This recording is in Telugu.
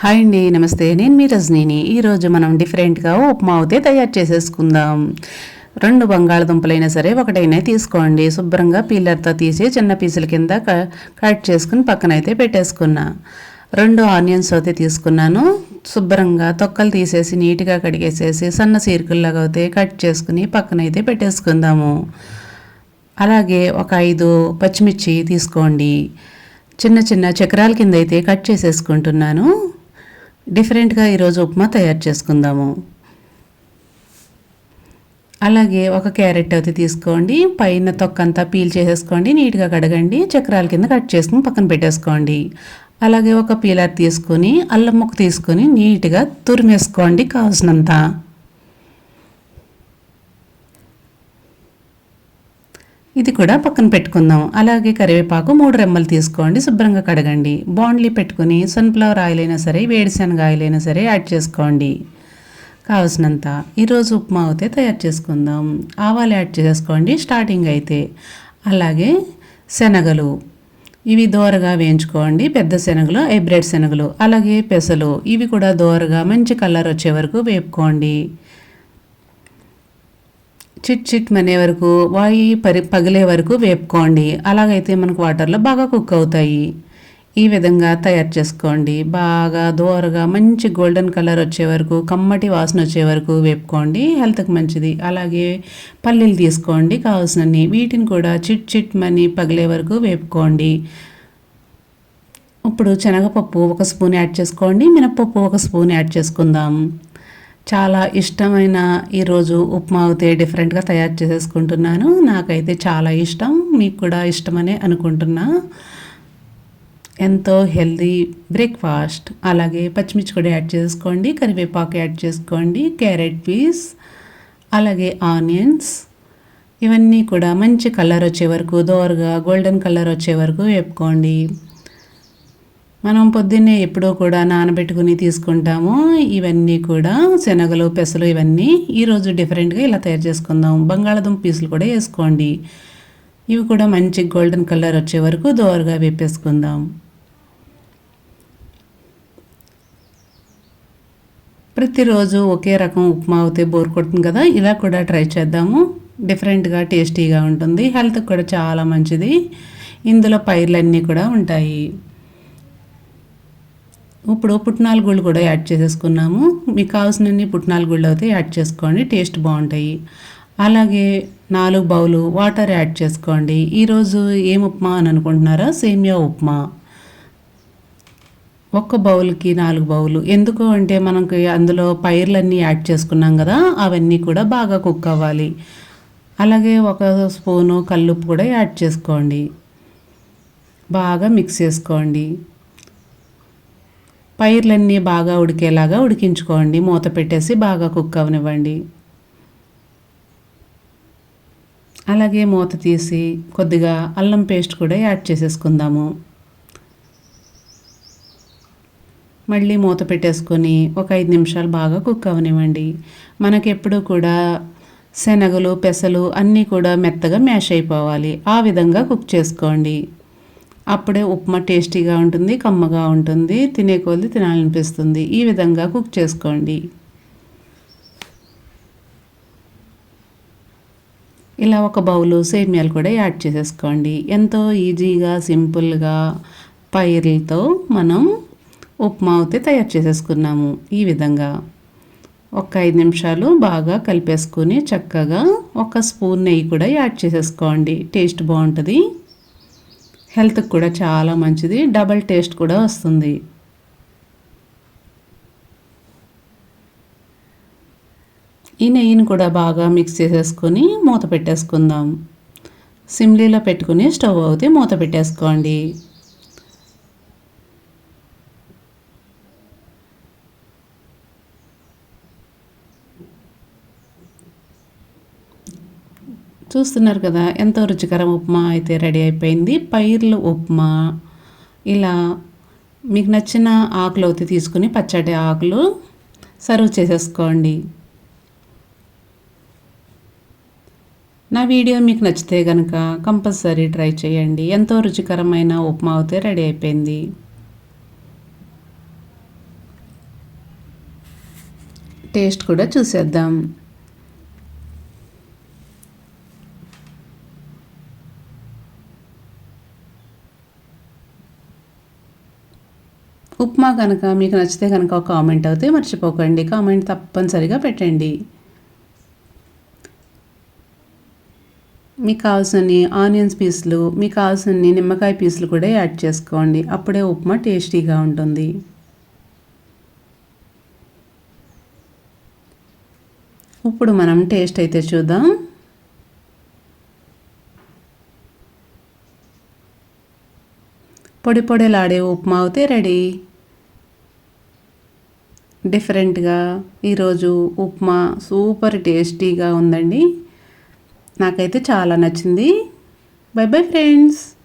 హాయ్ అండి నమస్తే. నేను మీ రజనీని. ఈరోజు మనం డిఫరెంట్గా ఉప్మా అయితే తయారు చేసేసుకుందాం. రెండు బంగాళదుంపలైనా సరే ఒకటైనా తీసుకోండి. శుభ్రంగా పీలర్తో తీసి చిన్న పీసుల కింద క- కట్ చేసుకుని పక్కనైతే పెట్టేసుకున్నా. రెండు ఆనియన్స్ అయితే తీసుకున్నాను. శుభ్రంగా తొక్కలు తీసేసి నీట్గా కడిగేసేసి సన్న సీరుకుల్లాగా అయితే కట్ చేసుకుని పక్కన అయితే పెట్టేసుకుందాము. అలాగే ఒక ఐదు పచ్చిమిర్చి తీసుకోండి. చిన్న చిన్న చక్రాల కింద అయితే కట్ చేసేసుకుంటున్నాను. డిఫరెంట్గా ఈరోజు ఉప్మా తయారు చేసుకుందాము. అలాగే ఒక క్యారెట్ అయితే తీసుకోండి పైన తొక్కంతా పీల్ చేసేసుకోండి నీట్గా కడగండి చక్రాల కింద కట్ చేసుకుని పక్కన పెట్టేసుకోండి. అలాగే ఒక పీలర్ తీసుకొని అల్లం ముక్క తీసుకొని నీట్గా తురిమేసుకోండి కావాల్సినంత. ఇది కూడా పక్కన పెట్టుకుందాం. అలాగే కరివేపాకు మూడు రెమ్మలు తీసుకోండి శుభ్రంగా కడగండి. బాండ్లీ పెట్టుకుని సన్ఫ్లవర్ ఆయిల్ అయినా సరే వేడిశనగ ఆయిల్ అయినా సరే యాడ్ చేసుకోండి. కావలసినంత. ఈరోజు ఉప్మా అయితే తయారు చేసుకుందాం. ఆవాలు యాడ్ చేసుకోండి స్టార్టింగ్ అయితే. అలాగే శనగలు. ఇవి దోరగా వేయించుకోండి. పెద్ద శనగలు హైబ్రిడ్ శనగలు అలాగే పెసలు. ఇవి కూడా దోరగా మంచి కలర్ వచ్చే వరకు వేపుకోండి. చిట్ చిట్ మనే వరకు వాయి పరి పగిలే వరకు వేపుకోండి. అలాగైతే మనకు వాటర్లో బాగా కుక్ అవుతాయి. ఈ విధంగా తయారు చేసుకోండి. బాగా దోరగా మంచి గోల్డెన్ కలర్ వచ్చే వరకు కమ్మటి వాసన వచ్చే వరకు వేపుకోండి. హెల్త్కి మంచిది. అలాగే పల్లీలు తీసుకోండి. కావాల్సినన్ని వీటిని కూడా చిట్ చిట్ మని పగిలే వరకు వేపుకోండి. ఇప్పుడు శనగపప్పు ఒక స్పూన్ యాడ్ చేసుకోండి. మినప్పప్పు ఒక స్పూన్ యాడ్ చేసుకుందాం. చాలా ఇష్టమైన ఈరోజు ఉప్మా అయితే డిఫరెంట్గా తయారు చేసేసుకుంటున్నాను. నాకైతే చాలా ఇష్టం మీకు కూడా ఇష్టమనే అనుకుంటున్నా. ఎంతో హెల్దీ బ్రేక్ఫాస్ట్ అలాగే పచ్చిమిర్చి కూడా యాడ్ చేసుకోండి కరివేపాకు యాడ్ చేసుకోండి క్యారెట్ పీస్ అలాగే ఆనియన్స్. ఇవన్నీ కూడా మంచి కలర్ వచ్చే వరకు దోరగా గోల్డెన్ కలర్ వచ్చే వరకు వేపుకోండి. మనం పొద్దున్నే ఎప్పుడో కూడా నానబెట్టుకుని తీసుకుంటాము. ఇవన్నీ కూడా శనగలు పెసలు ఇవన్నీ ఈరోజు డిఫరెంట్గా ఇలా తయారు చేసుకుందాం. బంగాళదుంప పీసులు కూడా వేసుకోండి. ఇవి కూడా మంచి గోల్డెన్ కలర్ వచ్చే వరకు దోరగా వేపేసుకుందాం. ప్రతిరోజు ఒకే రకం ఉప్మా అవుతే బోర్ కొడుతుంది కదా ఇలా కూడా ట్రై చేద్దాము. డిఫరెంట్గా టేస్టీగా ఉంటుంది. హెల్త్కి కూడా చాలా మంచిది. ఇందులో పైర్లన్నీ కూడా ఉంటాయి. ఇప్పుడు పుట్నాల గుళ్ళు కూడా యాడ్ చేసేసుకున్నాము. మీకు కావాల్సినన్ని పుట్నాల గుళ్ళు అయితే యాడ్ చేసుకోండి. టేస్ట్ బాగుంటాయి. అలాగే నాలుగు బౌలు వాటర్ యాడ్ చేసుకోండి. ఈరోజు ఏం ఉప్మా అని అనుకుంటున్నారా? సేమియా ఉప్మా. ఒక్క బౌల్కి నాలుగు బౌలు. ఎందుకు అంటే మనకి అందులో పైర్లన్నీ యాడ్ చేసుకున్నాం కదా అవన్నీ కూడా బాగా కుక్ అవ్వాలి. అలాగే ఒక స్పూను కల్లుప్పు కూడా యాడ్ చేసుకోండి. బాగా మిక్స్ చేసుకోండి. పైర్లన్నీ బాగా ఉడికేలాగా ఉడికించుకోండి. మూత పెట్టేసి బాగా కుక్ అవనివ్వండి. అలాగే మూత తీసి కొద్దిగా అల్లం పేస్ట్ కూడా యాడ్ చేసేసుకుందాము. మళ్ళీ మూత పెట్టేసుకొని ఒక ఐదు నిమిషాలు బాగా కుక్ అవనివ్వండి. మనకెప్పుడు కూడా శనగలు పెసలు అన్నీ కూడా మెత్తగా మ్యాష్ అయిపోవాలి. ఆ విధంగా కుక్ చేసుకోండి. అప్పుడే ఉప్మా టేస్టీగా ఉంటుంది కమ్మగా ఉంటుంది తినే కొద్ది తినాలనిపిస్తుంది. ఈ విధంగా కుక్ చేసుకోండి. ఇలా ఒక బౌలు సేమియాలు కూడా యాడ్ చేసేసుకోండి. ఎంతో ఈజీగా సింపుల్గా పైర్లతో మనం ఉప్మా అయితే తయారు చేసేసుకున్నాము. ఈ విధంగా ఒక ఐదు నిమిషాలు బాగా కలిపేసుకొని చక్కగా ఒక స్పూన్ నెయ్యి కూడా యాడ్ చేసేసుకోండి. టేస్ట్ బాగుంటుంది. హెల్త్కి కూడా చాలా మంచిది. డబల్ టేస్ట్ కూడా వస్తుంది. ఈ నెయ్యిని కూడా బాగా మిక్స్ చేసేసుకొని మూత పెట్టేసుకుందాం. సిమ్లీలో పెట్టుకుని స్టవ్ అవుతే మూత పెట్టేసుకోండి. చూస్తున్నారు కదా ఎంతో రుచికరం ఉప్మా అయితే రెడీ అయిపోయింది. పైర్లు ఉప్మా. ఇలా మీకు నచ్చిన ఆకులు అయితే తీసుకుని పచ్చడి ఆకులు సర్వ్ చేసేసుకోండి. నా వీడియో మీకు నచ్చితే కనుక కంపల్సరీ ట్రై చేయండి. ఎంతో రుచికరమైన ఉప్మా అయితే రెడీ అయిపోయింది. టేస్ట్ కూడా చూసేద్దాం. ఉప్మా కనుక మీకు నచ్చితే కనుక ఒక కామెంట్ అయితే మర్చిపోకండి. కామెంట్ తప్పనిసరిగా పెట్టండి. మీకు కావాల్సిన ఆనియన్స్ పీసులు మీకు కావాల్సిన నిమ్మకాయ పీసులు కూడా యాడ్ చేసుకోండి. అప్పుడే ఉప్మా టేస్టీగా ఉంటుంది. ఇప్పుడు మనం టేస్ట్ అయితే చూద్దాం. పొడి పొడిలాడే ఉప్మా అయితే రెడీ. డిఫరెంట్గా ఈరోజు ఉప్మా సూపర్ టేస్టీగా ఉందండి. నాకైతే చాలా నచ్చింది. Bye bye friends.